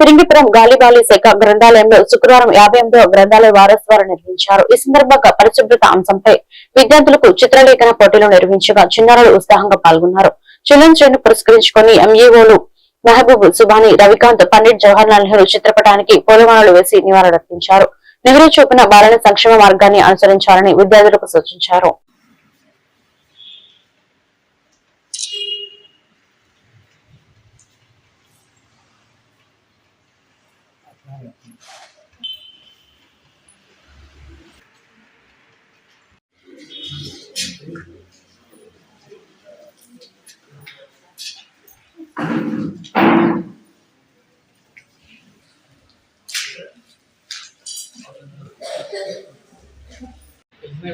తిరింగిపురం గాలిబాలి శాఖ గ్రంథాలయంలో శుక్రవారం యాభై ఎనిమిదో గ్రంథాలయ వారోత్సవాలు నిర్వహించారు. ఈ సందర్భంగా పరిశుభ్రత అంశంపై విద్యార్థులకు చిత్రలేఖన పోటీలు నిర్వహించగా చిన్నారులు ఉత్సాహంగా పాల్గొన్నారు. చిల్డ్రన్స్ డే ను ఎంఈఓలు మహబూబ్ సుబాని రవికాంత్ పండిట్ జవహర్ లాల్ నెహ్రూ చిత్రపటానికి పూలమాలలు వేసి నివాళులర్పించారు. నెహ్రూ చూపిన బాలల సంక్షేమ మార్గాన్ని అనుసరించాలని విద్యార్థులకు సూచించారు.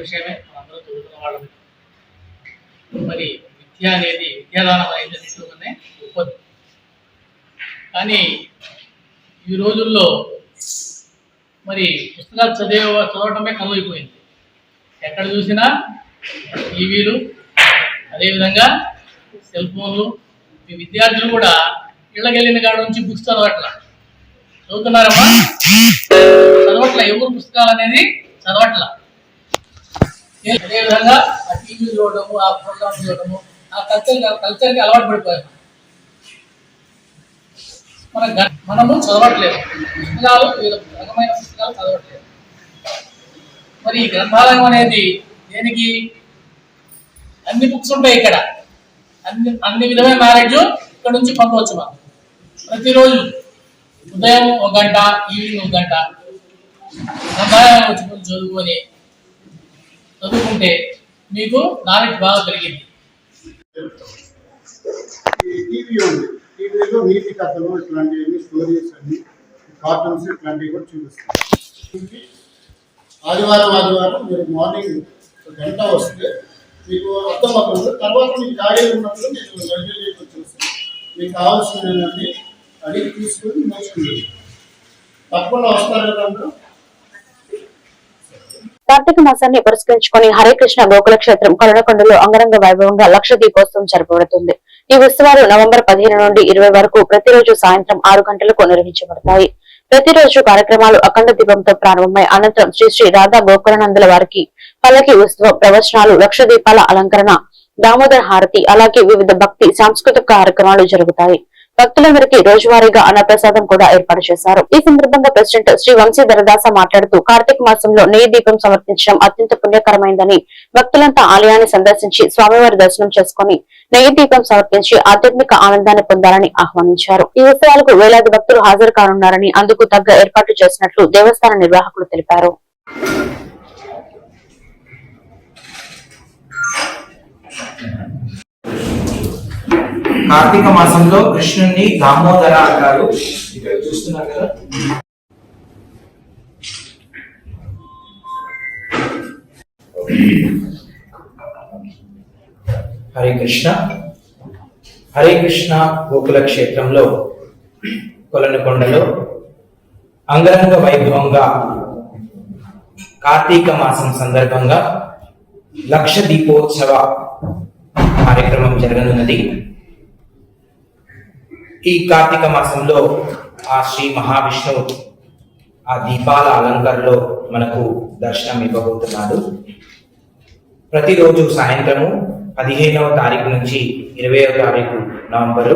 విషయమే మనందరం చదువుకున్న వాళ్ళం. మరి విద్య అనేది విద్యాదానం అనేది నిజంగానే గొప్పది. కానీ ఈ రోజుల్లో మరి పుస్తకాలు చదివే చదవటమే కనువైపోయింది ఎక్కడ చూసినా టీవీలు అదేవిధంగా సెల్ ఫోన్లు ఈ విద్యార్థులు కూడా ఇళ్ళకెళ్ళిన కాడ నుంచి బుక్స్ చదవట్ల. చదువుతున్నారమ్మా? చదవట్ల. ఎవరు పుస్తకాలు అనేది చదవట్ల. అదేవిధంగా ఆ టీవీ చూడటము ఆ ప్రోగ్రామ్ చూడటము ఆ కల్చర్ కల్చర్కి అలవాటు పడిపోయాము మన మనము చదవట్లేదు. పుస్తకాలు వివిధ రకమైన పుస్తకాలు చదవట్లేదు. మరి ఈ గ్రంథాలయం అనేది దేనికి? అన్ని బుక్స్ ఉంటాయి ఇక్కడ. అన్ని అన్ని విధమైన నాలెడ్జ్ ఇక్కడ నుంచి పొందవచ్చు మనం. ప్రతిరోజు ఉదయం ఒక గంట ఈవినింగ్ ఒక గంట. గ్రంథాలయం వచ్చి చదువుకొని చదువుకుంటే మీకు నాలెడ్జ్ బాగా పెరిగింది. టీవీ ఉంది. టీవీలో నీతి కథలు ఇట్లాంటివన్నీ స్టోరీస్ అన్ని కార్టూన్స్ ఇట్లాంటివి కూడా చూపిస్తాం. ఆదివారం ఆదివారం మీరు మార్నింగ్ ఒక గంట వస్తే మీకు అర్థమవుతుంది తర్వాత మీకు ఖాళీ ఉన్నప్పుడు నేను లైబ్రరీకి వచ్చేస్తాను మీకు కావాల్సినవన్నీ అడిగి తీసుకొని నేర్చుకుంటుంది తప్పకుండా వస్తారు కదా కార్తీక మాసాన్ని పురస్కరించుకుని హరే కృష్ణ గోకుల క్షేత్రం కొలనకొండలో అంగరంగ వైభవంగా లక్ష దీపోత్సవం జరపబడుతుంది. ఈ ఉత్సవాలు నవంబర్ పదిహేను నుండి ఇరవై వరకు ప్రతిరోజు సాయంత్రం ఆరు గంటలకు నిర్వహించబడతాయి. ప్రతిరోజు కార్యక్రమాలు అఖండ దీపంతో ప్రారంభమై అనంతరం శ్రీ శ్రీ రాధా గోకులనందుల వారికి పల్లకి ఉత్సవం ప్రవచనాలు లక్ష దీపాల అలంకరణ దామోదర హారతి అలాగే వివిధ భక్తి సాంస్కృతిక కార్యక్రమాలు జరుగుతాయి. భక్తులందరికీ రోజువారీగా అన్నప్రసాదం కూడా ఏర్పాటు చేశారు. ఈ సందర్భంగా ప్రెసిడెంట్ శ్రీ వంశీధరదాస మాట్లాడుతూ కార్తీక మాసంలో నెయ్యి దీపం సమర్పించడం అత్యంత పుణ్యకరమైందని భక్తులంతా ఆలయాన్ని సందర్శించి స్వామివారి దర్శనం చేసుకుని నెయ్యి దీపం సమర్పించి ఆధ్యాత్మిక ఆనందాన్ని పొందాలని ఆహ్వానించారు. ఈ ఉత్సవాలకు వేలాది భక్తులు హాజరు కానున్నారని అందుకు తగ్గ ఏర్పాట్లు చేసినట్లు దేవస్థాన నిర్వాహకులు తెలిపారు. కార్తీక మాసంలో కృష్ణుణ్ణి దామోదర అంటారు. ఇక్కడ చూస్తున్నారు కదా. హరే కృష్ణ. హరే కృష్ణ గోకుల క్షేత్రంలో కొలనుకొండలో అంగరంగ వైభవంగా కార్తీక మాసం సందర్భంగా లక్ష దీపోత్సవ కార్యక్రమం జరగనున్నది. ఈ కార్తీక మాసంలో ఆ శ్రీ మహావిష్ణువు ఆ దీపాల అలంకరణలో మనకు దర్శనం ఇవ్వబోతున్నాడు. ప్రతిరోజు సాయంత్రము పదిహేనవ తారీఖు నుంచి ఇరవైవ తారీఖు నవంబరు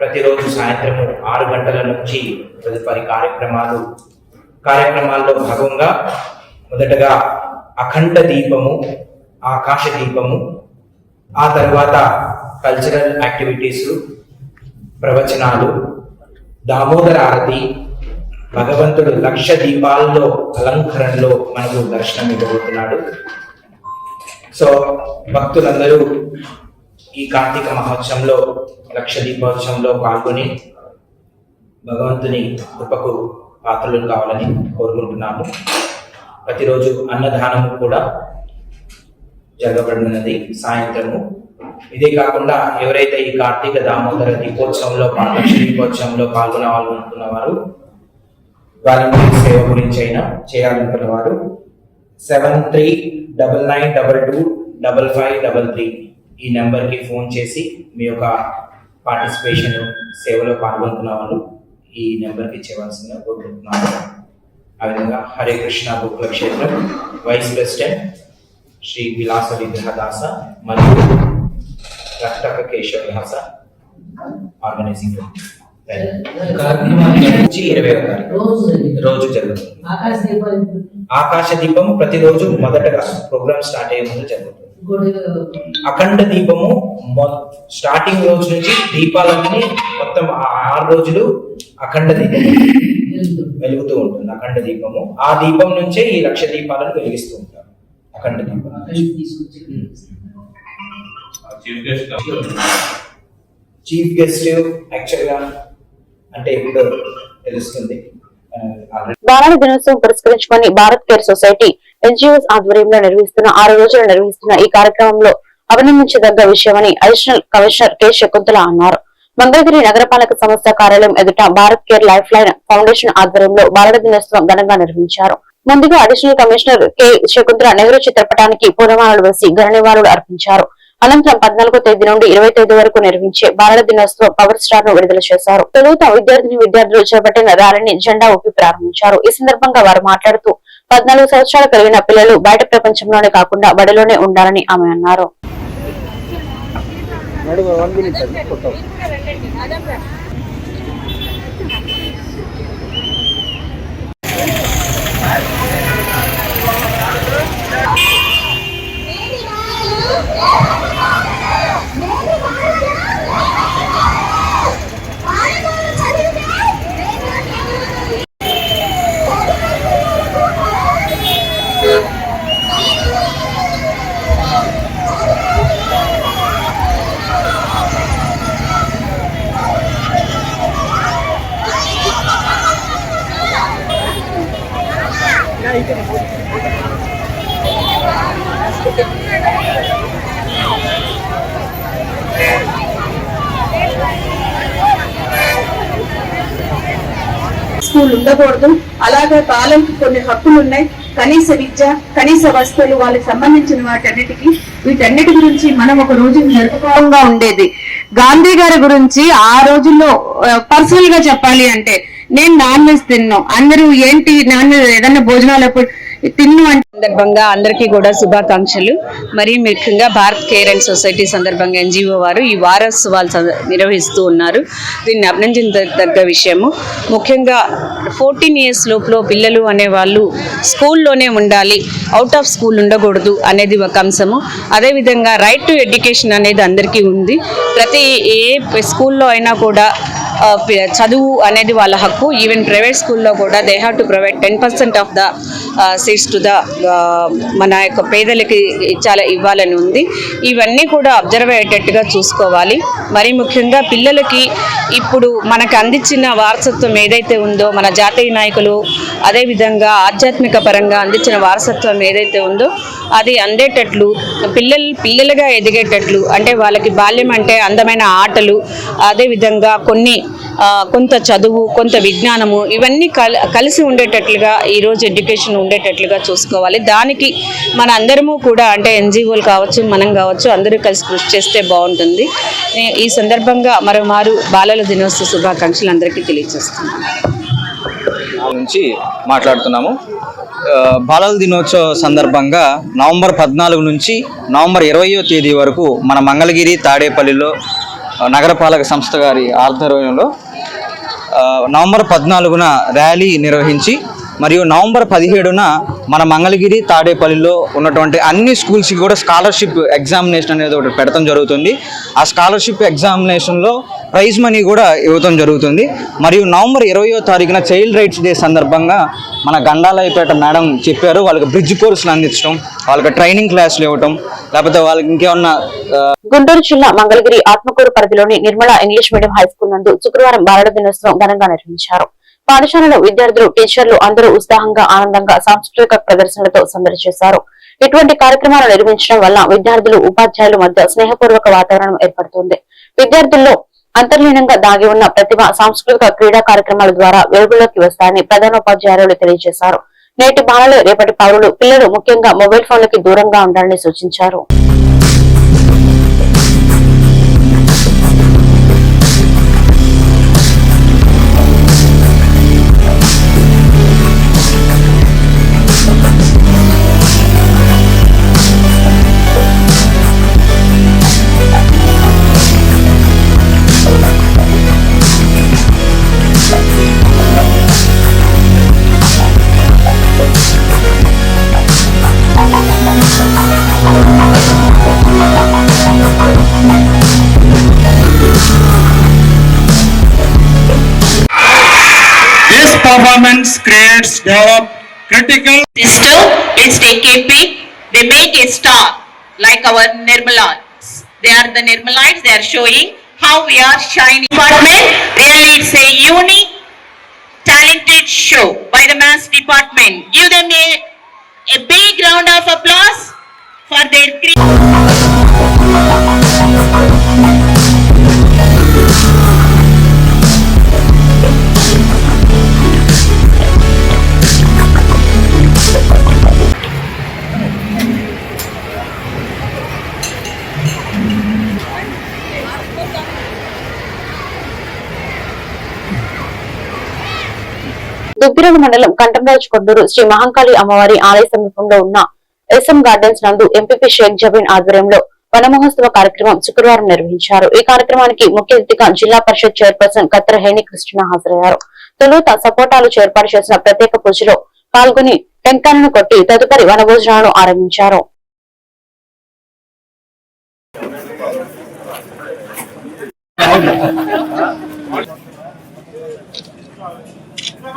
ప్రతిరోజు సాయంత్రము ఆరు గంటల నుంచి తదుపరి కార్యక్రమాలు. కార్యక్రమాల్లో భాగంగా మొదటగా అఖండ దీపము ఆకాశ దీపము ఆ తర్వాత కల్చరల్ యాక్టివిటీస్ ప్రవచనాలు. దామోదర ఆరతి భగవంతుడు లక్ష దీపాల్లో అలంకరణలో మనకు దర్శనం ఇవ్వబోతున్నాడు. సో భక్తులందరూ ఈ కార్తీక మహోత్సవంలో లక్ష దీపోత్సవంలో పాల్గొని భగవంతుని కృపకు పాత్రలు కావాలని కోరుకుంటున్నాము. ప్రతిరోజు అన్నదానము కూడా జరగబడినది సాయంత్రము ఇదే కాకుండా ఎవరైతే ఈ కార్తీక దామోదర దీపోత్సవంలో పాల్గొని దీపోత్సవంలో పాల్గొనాలనుకున్న వారు వారి సేవ గురించి అయినా చేయాలనుకున్న వారు seven three double nine double two double five double three ఈ నెంబర్కి ఫోన్ చేసి మీ యొక్క పార్టిసిపేషన్ సేవలో పాల్గొంటున్న వాళ్ళు ఈ నెంబర్కి ఇచ్చేవలసిందిగా కోరుకుంటున్నాను. ఆ విధంగా హరే కృష్ణ గోకుల క్షేత్రం వైస్ ప్రెసిడెంట్ శ్రీ విలాస విగ్రహదాస మరియు ఆర్గనైజింగ్ నుంచి ఇరవై తారీఖు. రోజు జరుగుతుంది. ఆకాశ దీపాలు ఆకాశ దీపం ప్రతిరోజు మొదటగా ప్రోగ్రామ్ స్టార్ట్ అయ్యే ముందు జరుగుతుంది. అఖండ దీపము స్టార్టింగ్ రోజు నుంచి దీపాలన్నీ మొత్తం ఆరు రోజులు అఖండ దీపం వెలుగుతూ ఉంటుంది. అఖండ దీపము. ఆ దీపం నుంచే ఈ లక్ష దీపాలను వెలిగిస్తూ ఉంటారు. అఖండ దీపం. చీఫ్ గెస్ట్ చీఫ్ గెస్ట్ యాక్చువల్గా అంటే ఇప్పుడు తెలుస్తుంది. బాలల దినోత్సవం పురస్కరించుకొని భారత్ కేర్ సొసైటీ ఎన్జిఓస్ ఆధ్వర్యంలో నిర్వహిస్తున్న ఆరు రోజులు నిర్వహిస్తున్న ఈ కార్యక్రమంలో అభినందించదగ్గ విషయమని అడిషనల్ కమిషనర్ కె. శకుంతల అన్నారు. మంగళగిరి నగరపాలక సంస్థ కార్యాలయం ఎదుట Bharat care life line foundation ఆధ్వర్యంలో బాలల దినోత్సవం ఘనంగా నిర్వహించారు. ముందుగా additional commissioner K. Shakuntala Nehru చిత్రపటానికి పూలమాలలు వేసి ఘన నివాళులు అర్పించారు. అనంతరం పద్నాలుగో తేదీ నుండి ఇరవై తేదీ వరకు నిర్వహించే బాలల దినోత్సవం పవర్ స్టార్ను విడుదల చేశారు. తొలుత విద్యార్థిని విద్యార్థులు చేపట్టిన ర్యాలీని జెండా ఊపి ప్రారంభించారు. ఈ సందర్భంగా వారు మాట్లాడుతూ పద్నాలుగు సంవత్సరాలు కలిగిన పిల్లలు బయట ప్రపంచంలోనే కాకుండా బడిలోనే ఉండాలని ఆమె అన్నారు. స్కూల్ ఉండకూడదు. అలాగే బాలలకు కొన్ని హక్కులు ఉన్నాయి కనీస విద్య కనీస వస్తువులు వాళ్ళకి సంబంధించిన వాటన్నిటికీ వీటన్నిటి గురించి మనం ఒక రోజు జరుపుకోవడంగా ఉండేది. గాంధీ గారి గురించి ఆ రోజుల్లో పర్సనల్గా చెప్పాలి అంటే నేను నాన్ వెజ్ తిన్నాను అందరూ ఏంటి నాన్ వెజ్ ఏదన్నా భోజనాలు అప్పుడు తిన్ను అంటే సందర్భంగా అందరికీ కూడా శుభాకాంక్షలు. మరి ముఖ్యంగా భారత్ కేర్ అండ్ సొసైటీ సందర్భంగా ఎన్జిఓ వారు ఈ వారోత్సవాలు నిర్వహిస్తూ ఉన్నారు. దీన్ని అభినందించదగ్గ విషయము. ముఖ్యంగా ఫోర్టీన్ ఇయర్స్ లోపల పిల్లలు అనేవాళ్ళు స్కూల్లోనే ఉండాలి అవుట్ ఆఫ్ స్కూల్ ఉండకూడదు అనేది ఒక అంశము. అదేవిధంగా రైట్ టు ఎడ్యుకేషన్ అనేది అందరికీ ఉంది. ప్రతి ఏ స్కూల్లో అయినా కూడా చదువు అనేది వాళ్ళ హక్కు. ఈవెన్ ప్రైవేట్ స్కూల్లో కూడా they have to provide ten percent of the seats to the మన యొక్క పేదలకి చాలా ఇవ్వాలని ఉంది. ఇవన్నీ కూడా అబ్జర్వ్ అయ్యేటట్టుగా చూసుకోవాలి. మరి ముఖ్యంగా పిల్లలకి ఇప్పుడు మనకు అందించిన వారసత్వం ఏదైతే ఉందో మన జాతీయ నాయకులు అదేవిధంగా ఆధ్యాత్మిక పరంగా అందించిన వారసత్వం ఏదైతే ఉందో అది అందేటట్లు పిల్లలు పిల్లలుగా ఎదిగేటట్లు అంటే వాళ్ళకి బాల్యం అంటే అందమైన ఆటలు అదేవిధంగా కొన్ని కొంత చదువు కొంత విజ్ఞానము ఇవన్నీ కల కలిసి ఉండేటట్లుగా ఈరోజు ఎడ్యుకేషన్ ఉండేటట్లుగా చూసుకోవాలి. దానికి మన అందరము కూడా అంటే ఎన్జిఓలు కావచ్చు మనం కావచ్చు అందరూ కలిసి కృషి చేస్తే బాగుంటుంది. ఈ- సందర్భంగా మరోమారు బాలల దినోత్సవ శుభాకాంక్షలు అందరికీ తెలియజేస్తున్నాను. నుంచి మాట్లాడుతున్నాము. బాలల దినోత్సవ సందర్భంగా నవంబర్ పద్నాలుగు నుంచి నవంబర్ ఇరవయో తేదీ వరకు మన మంగళగిరి తాడేపల్లిలో నగరపాలక సంస్థ గారి ఆధ్వర్యంలో నవంబర్ పద్నాలుగున ర్యాలీ నిర్వహించి మరియు నవంబర్ పదిహేడున మన మంగళగిరి తాడేపల్లిలో ఉన్నటువంటి అన్ని స్కూల్స్కి కూడా స్కాలర్షిప్ ఎగ్జామినేషన్ అనేది ఒకటి పెడతాం జరుగుతుంది. ఆ స్కాలర్షిప్ ఎగ్జామినేషన్లో ప్రైజ్ మనీ కూడా ఇవ్వటం జరుగుతుంది. మరియు నవంబర్ ఇరవయో తారీఖున చైల్డ్ రైట్స్ డే సందర్భంగా మన గండాలయపేట మేడం చెప్పారు వాళ్ళకి బ్రిడ్జ్ కోర్సులు అందించడం వాళ్ళకి ట్రైనింగ్ క్లాసులు ఇవ్వటం లేకపోతే వాళ్ళకి ఇంకేమన్నా గుంటూరు జిల్లా మంగళగిరి ఆత్మకూరు పరిధిలోని Nirmala English medium high school నందు శుక్రవారం బాలల దినోత్సవం ఘనంగా నిర్వహించారు. పాఠశాలలో విద్యార్థులు టీచర్లు అందరూ ఉత్సాహంగా ఆనందంగా సాంస్కృతిక ప్రదర్శనలతో సందడి చేశారు. ఇటువంటి కార్యక్రమాలు నిర్వహించడం వల్ల విద్యార్థులు ఉపాధ్యాయుల మధ్య స్నేహపూర్వక వాతావరణం ఏర్పడుతుంది. విద్యార్థుల్లో అంతర్లీనంగా దాగి ఉన్న ప్రతిభ సాంస్కృతిక క్రీడా కార్యక్రమాల ద్వారా వెలుగులోకి వస్తాయని ప్రధానోపాధ్యాయులు తెలియజేశారు. నేటి బాలలు రేపటి పౌరులు పిల్లలు ముఖ్యంగా మొబైల్ ఫోన్లకి దూరంగా ఉండాలని సూచించారు. Creates develop critical sister is TKP. They make a star like our Nirmalans. They are the Nirmalites. They are showing how we are shining. Department really it's a unique, talented show by the mass department. Give them a, a big round of applause for their. Duggirala మండలం కంటంరాజు కొండూరు శ్రీ మహంకాళి అమ్మవారి ఆలయ సమీపంలో ఉన్న SM gardens నందు MPP Sheikh Jabeen ఆధ్వర్యంలో వనమహోత్సవ కార్యక్రమం శుక్రవారం నిర్వహించారు. ఈ కార్యక్రమానికి ముఖ్య అతిథిగా జిల్లా పరిషత్ చైర్పర్సన్ కత్ర హేని కృష్ణ హాజరయ్యారు. తొలుత సపోటాలు ఏర్పాటు చేసిన ప్రత్యేక పూజలో పాల్గొని టెంకాయలను కొట్టి తదుపరి వనభోజనాలను ఆరంభించారు.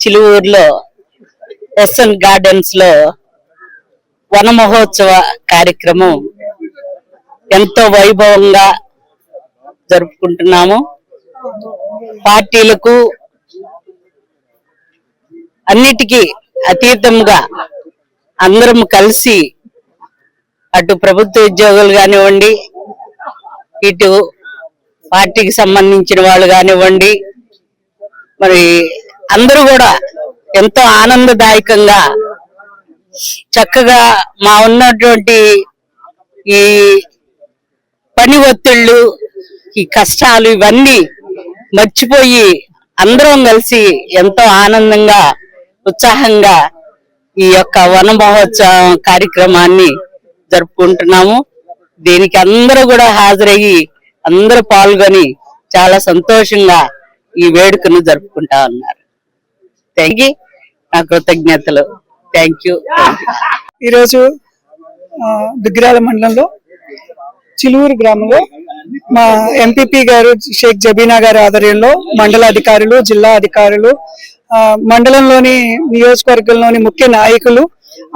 చిలువూరులో ఎస్ఎన్ గార్డెన్స్లో వన మహోత్సవ కార్యక్రమం ఎంతో వైభవంగా జరుపుకుంటున్నాము. పార్టీలకు అన్నిటికీ అతీతంగా అందరం కలిసి అటు ప్రభుత్వ ఉద్యోగులు కానివ్వండి ఇటు పార్టీకి సంబంధించిన వాళ్ళు కానివ్వండి మరి అందరూ కూడా ఎంతో ఆనందదాయకంగా చక్కగా మా ఉన్నటువంటి ఈ పని ఒత్తిళ్ళు ఈ కష్టాలు ఇవన్నీ మర్చిపోయి అందరం కలిసి ఎంతో ఆనందంగా ఉత్సాహంగా ఈ యొక్క వన మహోత్సవం కార్యక్రమాన్ని జరుపుకుంటున్నాము. దీనికి అందరూ కూడా హాజరయ్యి అందరూ పాల్గొని చాలా సంతోషంగా ఈ వేడుకను జరుపుకుంటా ఉన్నారు. థ్యాంక్ యూ నా కృతజ్ఞతలు. థ్యాంక్ యూ ఈరోజు దుగ్గిరాల మండలంలో చిలువురు గ్రామంలో మా ఎంపీపీ గారు షేక్ జబీనా గారి ఆధ్వర్యంలో మండల అధికారులు జిల్లా అధికారులు మండలంలోని నియోజకవర్గంలోని ముఖ్య నాయకులు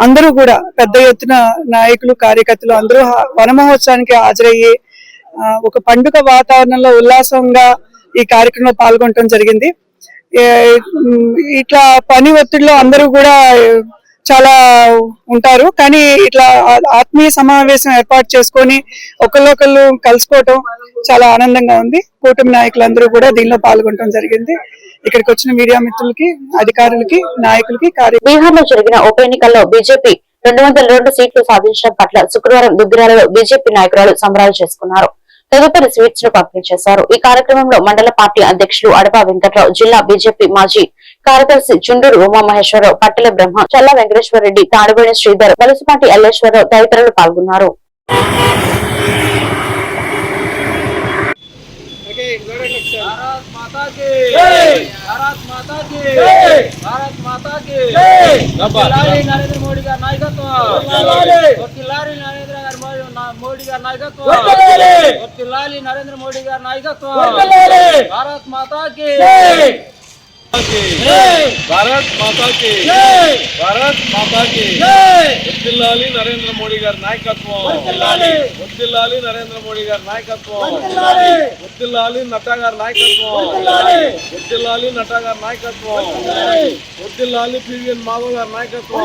అందరూ కూడా పెద్ద ఎత్తున నాయకులు కార్యకర్తలు అందరూ వన మహోత్సవానికి హాజరయ్యి ఆ, ఒక పండుగ వాతావరణంలో ఉల్లాసంగా ఈ కార్యక్రమంలో పాల్గొనడం జరిగింది. ఇట్లా పని ఒత్తిడిలో అందరూ కూడా చాలా ఉంటారు. కానీ ఇట్లా ఆత్మీయ సమావేశం ఏర్పాటు చేసుకొని ఒకళ్ళొకళ్ళు కలుసుకోవటం చాలా ఆనందంగా ఉంది. కూటమి నాయకులందరూ కూడా దీనిలో పాల్గొనడం జరిగింది. ఇక్కడికి వచ్చిన మీడియా మిత్రులకి అధికారులకి నాయకులకి కార్య బీహార్లో జరిగిన ఉప ఎన్నికల్లో బీజేపీ రెండు వందల రెండు సీట్లు సాధించడం పట్ల శుక్రవారం దుగ్గిరాలలో బీజేపీ నాయకురాలు సంబరాలు చేసుకున్నారు. తదుపరి స్వీట్స్ను పంపిణీ చేశారు. ఈ కార్యక్రమంలో మండల పార్టీ అధ్యక్షులు అడపా వెంకట్రావు జిల్లా బీజేపీ మాజీ కార్యదర్శి చుండూరు ఉమామహేశ్వరరావు పట్టెల బ్రహ్మ చల్ల వెంకటేశ్వర రెడ్డి తాడిబోయిన శ్రీధర్ వలసపాటి అల్లేశ్వరరావు తదితరులు పాల్గొన్నారు. నరేంద్ర మోడీ గారి నాయకత్వం నరేంద్ర మోడీ- గారి నాయకత్వం నరేంద్ర మోడీ గారి నాయకత్వం భారత్ మాతాకి భారత్ మాతా కి భారత్ మాతా కి వర్ధిల్లాలి నరేంద్ర మోడీ గారి నాయకత్వం. వర్ధిల్లాలి నరేంద్ర మోడీ గారి నాయకత్వం. వర్ధిల్లాలి నడ్డా గారి నాయకత్వం. వర్ధిల్లాలి నడ్డా గారి నాయకత్వం. వర్ధిల్లాలి పివిఎన్ మాధవ్ గారి నాయకత్వం.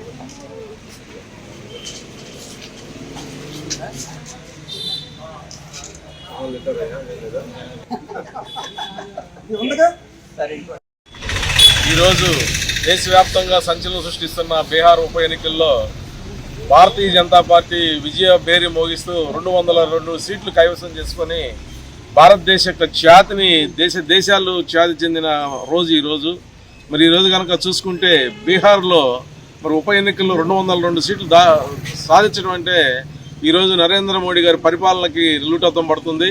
ఈరోజు దేశవ్యాప్తంగా సంచలనం సృష్టిస్తున్న బీహార్ ఉప ఎన్నికల్లో భారతీయ జనతా పార్టీ విజయ బేరి మోగిస్తూ రెండు వందల రెండు సీట్లు కైవసం చేసుకొని భారతదేశ యొక్క ఖ్యాతిని దేశ దేశాలు ఖ్యాతి చెందిన రోజు ఈరోజు. మరి ఈరోజు కనుక చూసుకుంటే బీహార్లో మరి ఉప ఎన్నికల్లో రెండు వందల రెండు సీట్లు దా సాధించడం అంటే ఈరోజు నరేంద్ర మోడీ గారి పరిపాలనకి రిలుటత్వం పడుతుంది.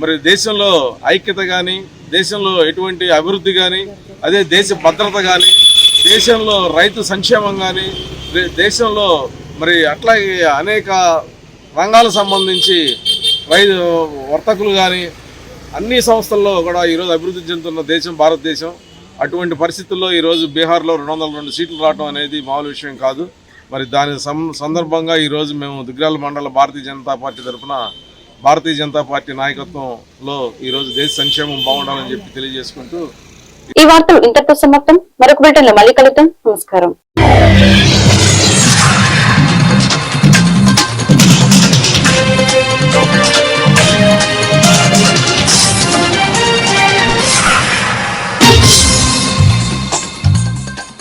మరి దేశంలో ఐక్యత కానీ దేశంలో ఎటువంటి అభివృద్ధి కానీ అదే దేశ భద్రత కానీ దేశంలో రైతు సంక్షేమం కానీ దేశంలో మరి అట్లాగే అనేక రంగాలకు సంబంధించి రైతు వర్తకులు కానీ అన్ని సంస్థల్లో కూడా ఈరోజు అభివృద్ధి చెందుతున్న దేశం భారతదేశం. అటువంటి పరిస్థితుల్లో ఈరోజు బీహార్లో రెండు వందల రెండు సీట్లు రావడం అనేది మామూలు విషయం కాదు. మరి దాని సం- సందర్భంగా ఈరోజు మేము దిగ్రాల మండల భారతీయ జనతా పార్టీ తరఫున భారతీయ జనతా పార్టీ నాయకత్వంలో ఈరోజు దేశ సంక్షేమం బాగుండాలని చెప్పి తెలియజేసుకుంటూ ఈ వార్తలు ఇంతటితో సమాప్తం. మరొక బిల్టన్ మళ్ళీ కలుద్దాం. నమస్కారం.